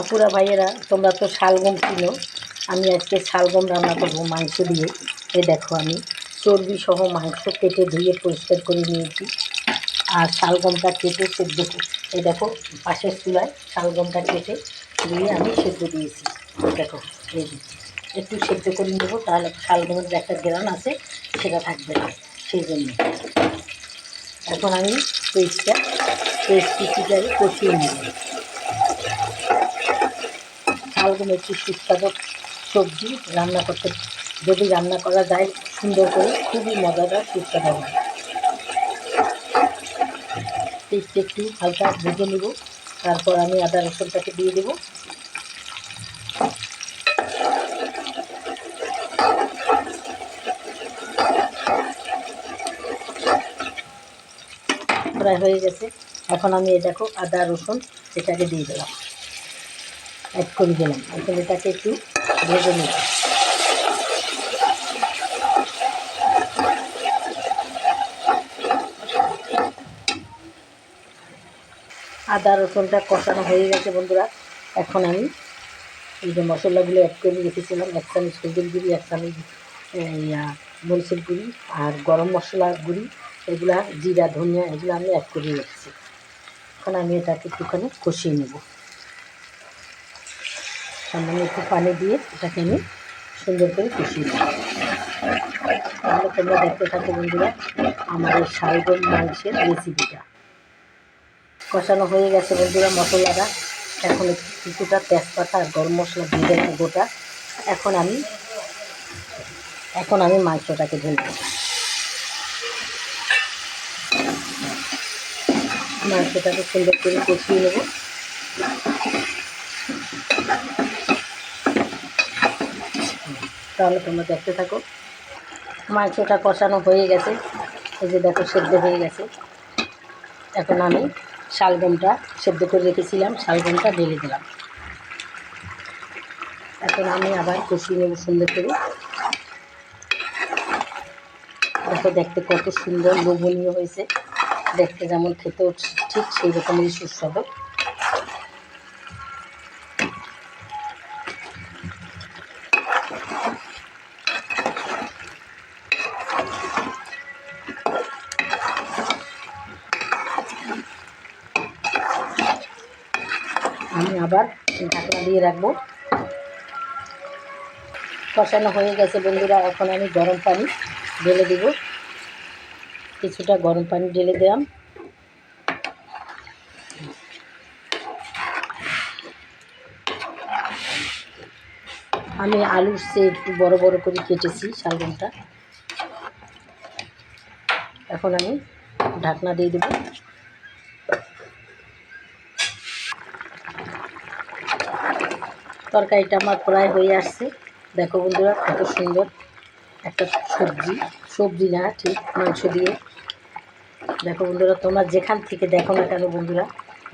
আপুরা ভাইয়েরা, তোমরা তো শালগম কিনো আমি আজকে শালগম রান্না করব, মাংস দিয়ে। এ দেখো আমি চর্বি সহ মাংস কেটে ধুয়ে পরিষ্কার করে নিয়েছি। আর শালগমটা কেটে সেদ্ধ এই দেখো, পাশের চুলায় শালগমটা কেটে ধুয়ে আমি সেদ্ধ দিয়েছি। দেখো, এই। একটু সেদ্ধ করে নেব, তাহলে শালগমের যে একটা গ্রান আছে, সেটা থাকবে না, সেই জন্য। এখন আমি পেস্টটা পেস্ট পিসিটাকে কষিয়ে নেব। শালগম একটি সুস্বাদু সবজি রান্না করতে। যদি রান্না করা যায় সুন্দর করে, খুবই মজাদার, সুস্বাদু। হয় পেস্ট একটু হালকা ভেজে নেব, তারপর আমি আদা রসুনটাকে দিয়ে দেবো। প্রায় হয়ে গেছে। এখন আমি এই দেখো আদা রসুন এটাকে দিয়ে দিলাম। অ্যাড করে দিলাম। এখন এটাকে একটু ভেজে নেব। আদা, রসুনটা কষানো হয়ে গেছে বন্ধুরা। এখন আমি এই যে মশলাগুলো অ্যাড করে রেখেছিলাম, এক চামচ হলুদের গুঁড়ি, এক চামচ মরিচের গুঁড়ি আর গরম মশলা গুঁড়ি, এগুলা জিরা, ধনিয়া, এগুলো আমি অ্যাড করে রেখেছি। এখন আমি এটাকে একটুখানি কষিয়ে নেব। সামান্য একটু পানি দিয়ে এটাকে আমি সুন্দর করে কষিয়ে নেব। তাহলে তোমরা দেখতে থাকো বন্ধুরা, আমার এই শালগম মাংসের রেসিপিটা কষানো হয়ে গেছে বন্ধুরা মশলাটা। এখন কিছুটা তেজপাতা আর গরম মশলা দিয়ে দেবো গোটা। এখন আমি এখন আমি মাংসটাকে ঢেলব মাংসটাকে সুন্দর করে কষিয়ে নেব। তাহলে তোমরা দেখতে থাকো। মাংসটা কষানো হয়ে গেছে। এই যে দেখো, সেদ্ধ হয়ে গেছে। এখন আমি শালগমটা সেদ্ধ করে রেখেছিলাম। শালগমটা ঢেলে দিলাম। এখন আমি আবার কষিয়ে নেব সুন্দর করে। দেখো, দেখতে কত সুন্দর লোভনীয় হয়েছে। দেখতে যেমন খেতেও ঠিক সেই রকমই সুস্বাদু। আমি আবার ঢাকনা দিয়ে রাখব। কষানো হয়ে গেছে বন্ধুরা, এখন আমি গরম পানি ঢেলে দেব। কিছুটা গরম পানি ঢেলে দিলাম। আমি আলুর সে একটু বড় বড় করে কেটেছি শালগমটা। এখন আমি ঢাকনা দিয়ে দেবো। তরকারিটা আমার প্রায় হয়ে আসছে। দেখো বন্ধুরা, কত সুন্দর একটা সবজি সবজি না, ঠিক, মাংস দিয়ে। দেখো বন্ধুরা, তোমরা যেখান থেকে দেখো না কেন বন্ধুরা,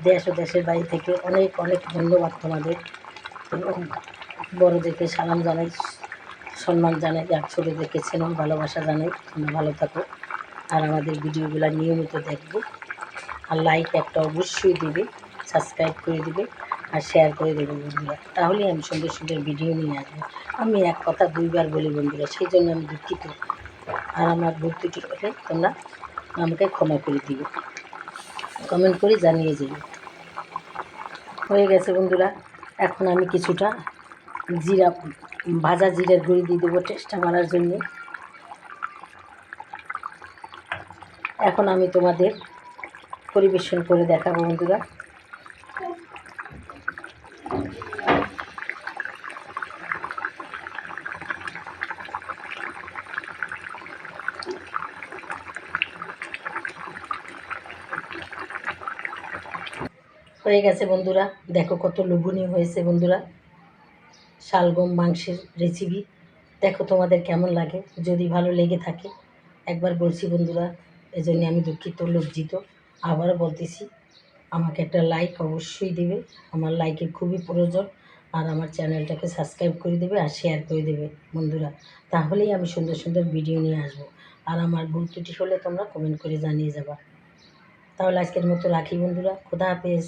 দেশ ও দেশের বাড়ি থেকে অনেক অনেক ধন্যবাদ তোমাদের। বড়োদেরকে সালাম জানাই, সম্মান জানাই আর ছোটোদেরকে চেনন ভালোবাসা জানাই, তোমরা ভালো থাকো। আর আমাদের ভিডিওগুলো নিয়মিত দেখব আর লাইক একটা অবশ্যই দেবে সাবস্ক্রাইব করে দেবে। আর শেয়ার করে দেবে বন্ধুরা। তাহলেই আমি সুন্দর সুন্দর ভিডিও নিয়ে আসব। আমি এক কথা দুইবার বলি বন্ধুরা, সেই জন্য আমি দুঃখিত। আর আমার ভুল ত্রুটি তোমরা আমাকে ক্ষমা করে দিবে। কমেন্ট করে জানিয়ে যাবে। হয়ে গেছে বন্ধুরা। এখন আমি কিছুটা জিরা, ভাজা জিরার গুঁড়ি দিয়ে দেবো টেস্টটা মারার জন্যে। এখন আমি তোমাদের পরিবেশন করে দেখাবো বন্ধুরা। হয়ে গেছে বন্ধুরা। দেখো কত লোভনীয় হয়েছে বন্ধুরা। শালগম মাংসের রেসিপি দেখো তোমাদের কেমন লাগে। যদি ভালো লেগে থাকে, একবার বলছি বন্ধুরা, এজন্য আমি দুঃখিত, লজ্জিত। আবারও বলতেছি, আমাকে একটা লাইক অবশ্যই দেবে। আমার লাইকের খুবই প্রয়োজন। আর আমার চ্যানেলটাকে সাবস্ক্রাইব করে দেবে আর শেয়ার করে দেবে বন্ধুরা। তাহলেই আমি সুন্দর সুন্দর ভিডিও নিয়ে আসব। আর আমার ভুল ত্রুটি হলে তোমরা কমেন্ট করে জানিয়ে যাবা। তাহলে আজকের মতো রাখি বন্ধুরা। খোদা হাফেজ।